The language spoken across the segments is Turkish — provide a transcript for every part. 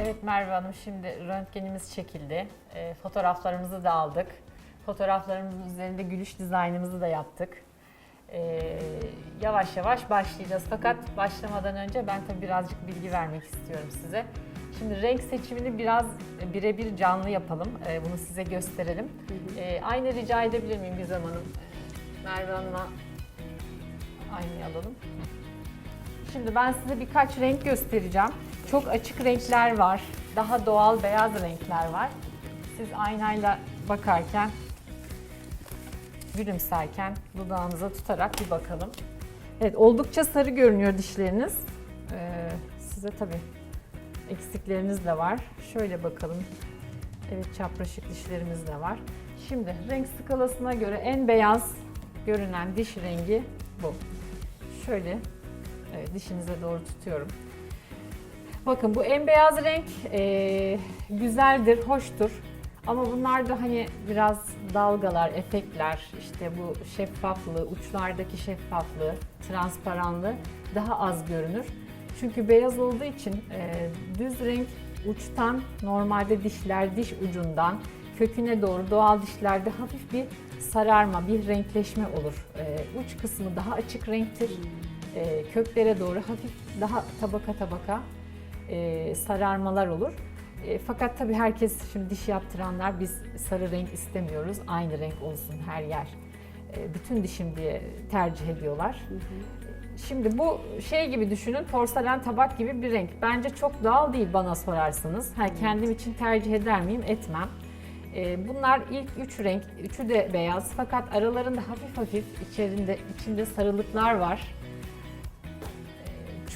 Evet Merve Hanım şimdi röntgenimiz çekildi. E, fotoğraflarımızı da aldık. Fotoğraflarımızın üzerinde gülüş dizaynımızı da yaptık. E, yavaş yavaş başlayacağız. Fakat başlamadan önce ben tabii birazcık bilgi vermek istiyorum size. Şimdi renk seçimini biraz birebir canlı yapalım. E, bunu size gösterelim. E, aynı rica edebilir miyim Gizem Hanım? Merve Hanım'a aynayı alalım. Şimdi ben size birkaç renk göstereceğim. Çok açık renkler var. Daha doğal beyaz renkler var. Siz aynayla bakarken, gülümserken dudağınıza tutarak bir bakalım. Evet oldukça sarı görünüyor dişleriniz. Ee, size tabii eksikleriniz de var. Şöyle bakalım. Evet çapraşık dişlerimiz de var. Şimdi renk skalasına göre en beyaz görünen diş rengi bu. Şöyle Evet, dişinize doğru tutuyorum. Bakın bu en beyaz renk e, güzeldir, hoştur. Ama bunlar da hani biraz dalgalar, efektler, işte bu şeffaflığı, uçlardaki şeffaflığı, transparanlığı daha az görünür. Çünkü beyaz olduğu için e, düz renk uçtan normalde dişler diş ucundan köküne doğru doğal dişlerde hafif bir sararma, bir renkleşme olur. E, uç kısmı daha açık renktir e, köklere doğru hafif daha tabaka tabaka e, sararmalar olur. E, fakat tabii herkes şimdi diş yaptıranlar biz sarı renk istemiyoruz. Aynı renk olsun her yer. E, bütün dişim diye tercih ediyorlar. Şimdi bu şey gibi düşünün porselen tabak gibi bir renk. Bence çok doğal değil bana sorarsanız. Ha, kendim için tercih eder miyim? Etmem. E, bunlar ilk üç renk, üçü de beyaz fakat aralarında hafif hafif içerisinde içinde sarılıklar var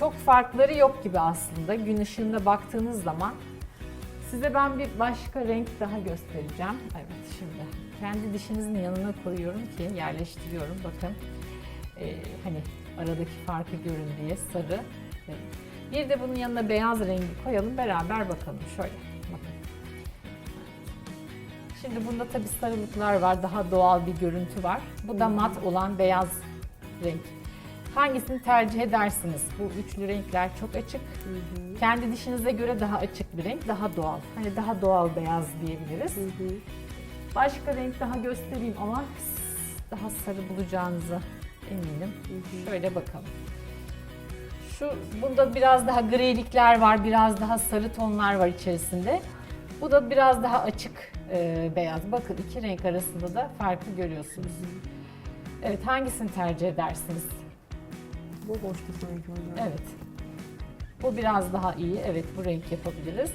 çok farkları yok gibi aslında. Gün ışığında baktığınız zaman size ben bir başka renk daha göstereceğim. Evet şimdi kendi dişinizin yanına koyuyorum ki yerleştiriyorum. Bakın Ee, hani aradaki farkı görün diye sarı. Evet. Bir de bunun yanına beyaz rengi koyalım beraber bakalım. Şöyle bakın. Şimdi bunda tabii sarılıklar var. Daha doğal bir görüntü var. Bu da mat olan beyaz renk. Hangisini tercih edersiniz? Bu üçlü renkler çok açık. Kendi dişinize göre daha açık bir renk, daha doğal. Hani daha doğal beyaz diyebiliriz. Başka renk daha göstereyim ama daha sarı bulacağınızı eminim. Şöyle bakalım. Şu bunda biraz daha grilikler var, biraz daha sarı tonlar var içerisinde. Bu da biraz daha açık e, beyaz. Bakın iki renk arasında da farkı görüyorsunuz. Evet hangisini tercih edersiniz? Bu boştu sanki hocam. Evet. Bu biraz daha iyi. Evet bu renk yapabiliriz.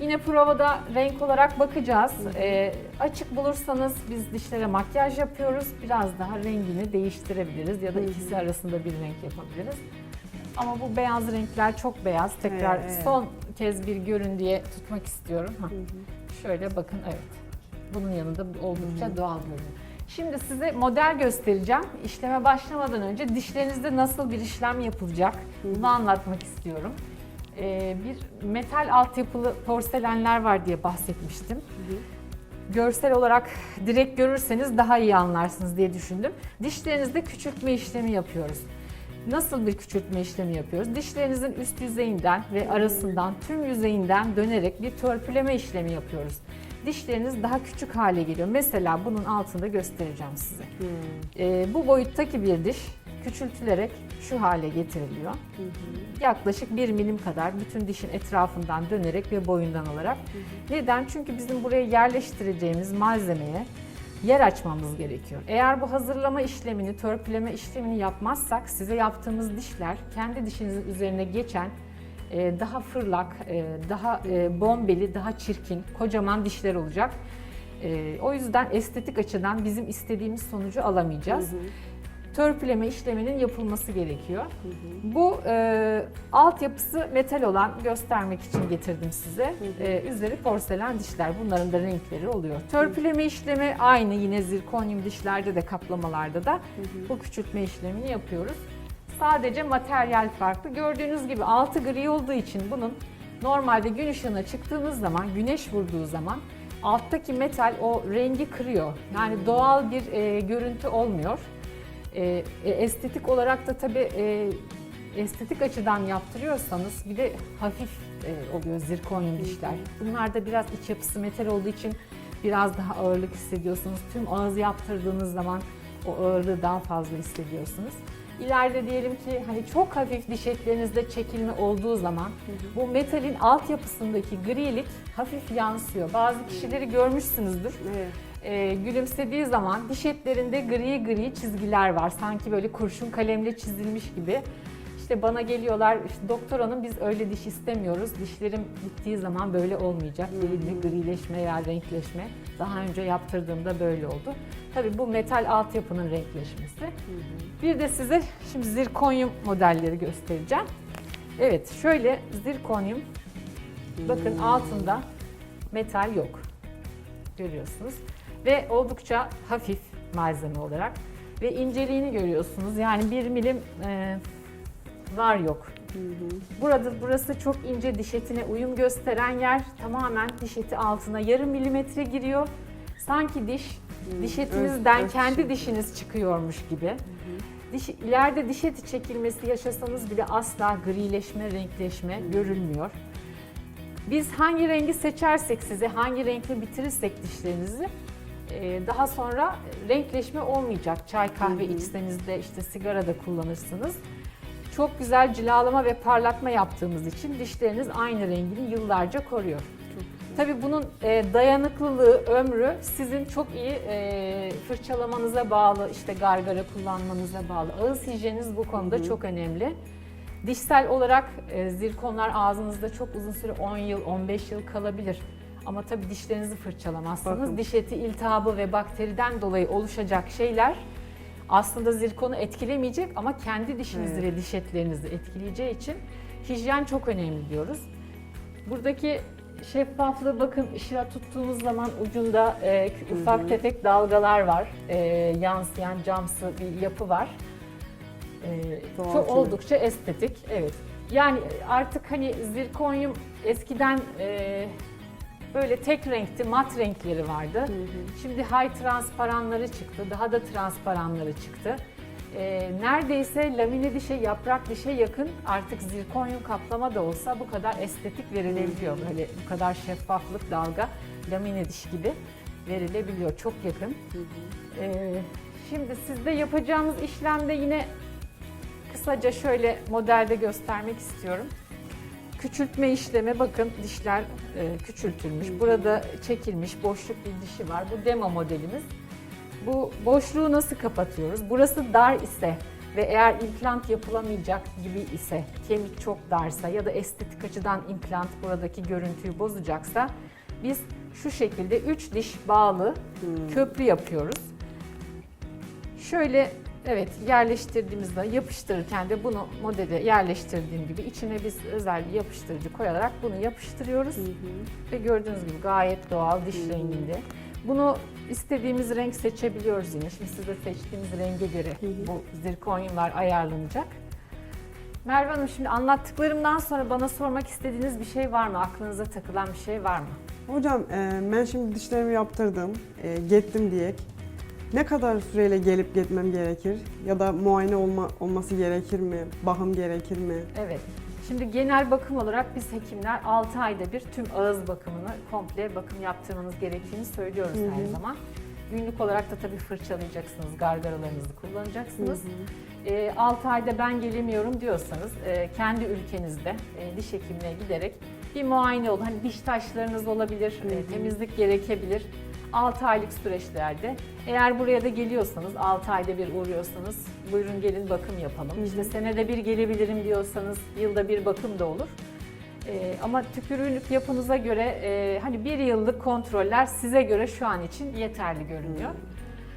Yine provada renk olarak bakacağız. Ee, açık bulursanız biz dişlere makyaj yapıyoruz. Biraz daha rengini değiştirebiliriz ya da ikisi arasında bir renk yapabiliriz. Ama bu beyaz renkler çok beyaz. Tekrar Evet, evet. son kez bir görün diye tutmak istiyorum. Ha. Şöyle bakın evet. Bunun yanında oldukça doğal görünüyor. Şimdi size model göstereceğim. İşleme başlamadan önce dişlerinizde nasıl bir işlem yapılacak bunu anlatmak istiyorum. Ee, bir metal altyapılı porselenler var diye bahsetmiştim. Görsel olarak direkt görürseniz daha iyi anlarsınız diye düşündüm. Dişlerinizde küçültme işlemi yapıyoruz. Nasıl bir küçültme işlemi yapıyoruz? Dişlerinizin üst yüzeyinden ve arasından tüm yüzeyinden dönerek bir törpüleme işlemi yapıyoruz. Dişleriniz daha küçük hale geliyor. Mesela bunun altında göstereceğim size. Ee, bu boyuttaki bir diş küçültülerek şu hale getiriliyor. Yaklaşık 1 milim kadar bütün dişin etrafından dönerek ve boyundan alarak. Neden? Çünkü bizim buraya yerleştireceğimiz malzemeye yer açmamız gerekiyor. Eğer bu hazırlama işlemini, törpüleme işlemini yapmazsak size yaptığımız dişler kendi dişinizin üzerine geçen e, daha fırlak, e, daha e, bombeli, daha çirkin, kocaman dişler olacak. E, O yüzden estetik açıdan bizim istediğimiz sonucu alamayacağız. Törpüleme işleminin yapılması gerekiyor. Bu e, altyapısı metal olan göstermek için getirdim size. E, üzeri porselen dişler. Bunların da renkleri oluyor. Törpüleme işlemi aynı yine zirkonyum dişlerde de kaplamalarda da bu küçültme işlemini yapıyoruz. Sadece materyal farklı. Gördüğünüz gibi altı gri olduğu için bunun normalde gün ışığına çıktığımız zaman, güneş vurduğu zaman alttaki metal o rengi kırıyor. Yani doğal bir e, görüntü olmuyor. E, e, estetik olarak da tabii e, estetik açıdan yaptırıyorsanız bir de hafif e, oluyor zirkonyum dişler. Bunlar da biraz iç yapısı metal olduğu için biraz daha ağırlık hissediyorsunuz. Tüm ağız yaptırdığınız zaman o ağırlığı daha fazla hissediyorsunuz. İleride diyelim ki hani çok hafif diş etlerinizde çekilme olduğu zaman bu metalin altyapısındaki grilik hafif yansıyor. Bazı kişileri görmüşsünüzdür. Evet. Ee, gülümsediği zaman diş etlerinde gri gri çizgiler var. Sanki böyle kurşun kalemle çizilmiş gibi. İşte bana geliyorlar, işte doktor hanım biz öyle diş istemiyoruz. Dişlerim bittiği zaman böyle olmayacak. Belirli grileşme veya renkleşme. Daha önce yaptırdığımda böyle oldu. Tabii bu metal altyapının renkleşmesi. Bir de size şimdi zirkonyum modelleri göstereceğim. Evet şöyle zirkonyum bakın altında metal yok. Görüyorsunuz. Ve oldukça hafif malzeme olarak. Ve inceliğini görüyorsunuz. Yani bir milim e, var yok. Burada burası çok ince diş etine uyum gösteren yer. Tamamen diş eti altına yarım milimetre giriyor. Sanki diş diş etinizden kendi dişiniz çıkıyormuş gibi. Diş, ileride diş eti çekilmesi yaşasanız bile asla grileşme, renkleşme görülmüyor. Biz hangi rengi seçersek size, hangi renkle bitirirsek dişlerinizi daha sonra renkleşme olmayacak. Çay kahve içseniz de işte sigara da kullanırsınız. Çok güzel cilalama ve parlatma yaptığımız için dişleriniz aynı rengini yıllarca koruyor. Tabii bunun e, dayanıklılığı, ömrü sizin çok iyi e, fırçalamanıza bağlı, işte gargara kullanmanıza bağlı. Ağız hijyeniniz bu konuda çok önemli. Dişsel olarak e, zirkonlar ağzınızda çok uzun süre 10 yıl, 15 yıl kalabilir. Ama tabii dişlerinizi fırçalamazsanız Bakın. diş eti iltihabı ve bakteriden dolayı oluşacak şeyler aslında zirkonu etkilemeyecek ama kendi dişinizi Evet. ve diş etlerinizi etkileyeceği için hijyen çok önemli diyoruz. Buradaki şeffaflığı bakın ışığa tuttuğumuz zaman ucunda e, ufak tefek dalgalar var. E, yansıyan camsı bir yapı var. E, Doğal çok oldukça estetik. Evet. Yani artık hani zirkonyum eskiden e, böyle tek renkti, mat renkleri vardı. Şimdi high transparanları çıktı, daha da transparanları çıktı. Ee, neredeyse lamine dişe, yaprak dişe yakın artık zirkonyum kaplama da olsa bu kadar estetik verilebiliyor. Böyle bu kadar şeffaflık dalga lamine diş gibi verilebiliyor. Çok yakın. Ee, şimdi sizde yapacağımız işlemde yine kısaca şöyle modelde göstermek istiyorum. Küçültme işlemi bakın dişler e, küçültülmüş. Burada çekilmiş boşluk bir dişi var. Bu demo modelimiz. Bu boşluğu nasıl kapatıyoruz? Burası dar ise ve eğer implant yapılamayacak gibi ise, kemik çok darsa ya da estetik açıdan implant buradaki görüntüyü bozacaksa biz şu şekilde 3 diş bağlı köprü yapıyoruz. Şöyle evet yerleştirdiğimizde yapıştırırken de bunu modele yerleştirdiğim gibi içine biz özel bir yapıştırıcı koyarak bunu yapıştırıyoruz. Ve gördüğünüz gibi gayet doğal diş renginde. Bunu istediğimiz renk seçebiliyoruz yine. Şimdi size seçtiğimiz renge göre bu zirkonyumlar ayarlanacak. Merve Hanım şimdi anlattıklarımdan sonra bana sormak istediğiniz bir şey var mı? Aklınıza takılan bir şey var mı? Hocam e, ben şimdi dişlerimi yaptırdım, e, gittim diye. Ne kadar süreyle gelip gitmem gerekir? Ya da muayene olma, olması gerekir mi? Bakım gerekir mi? Evet. Şimdi genel bakım olarak biz hekimler 6 ayda bir tüm ağız bakımını komple bakım yaptırmanız gerektiğini söylüyoruz her zaman. Günlük olarak da tabii fırçalayacaksınız, gargaralarınızı kullanacaksınız. 6 ayda ben gelemiyorum diyorsanız e, kendi ülkenizde e, diş hekimine giderek bir muayene olun. Hani diş taşlarınız olabilir, e, temizlik gerekebilir. 6 aylık süreçlerde eğer buraya da geliyorsanız 6 ayda bir uğruyorsanız buyurun gelin bakım yapalım. İşte senede bir gelebilirim diyorsanız yılda bir bakım da olur. Ee, ama tükürüğünlük yapınıza göre e, hani bir yıllık kontroller size göre şu an için yeterli görünüyor.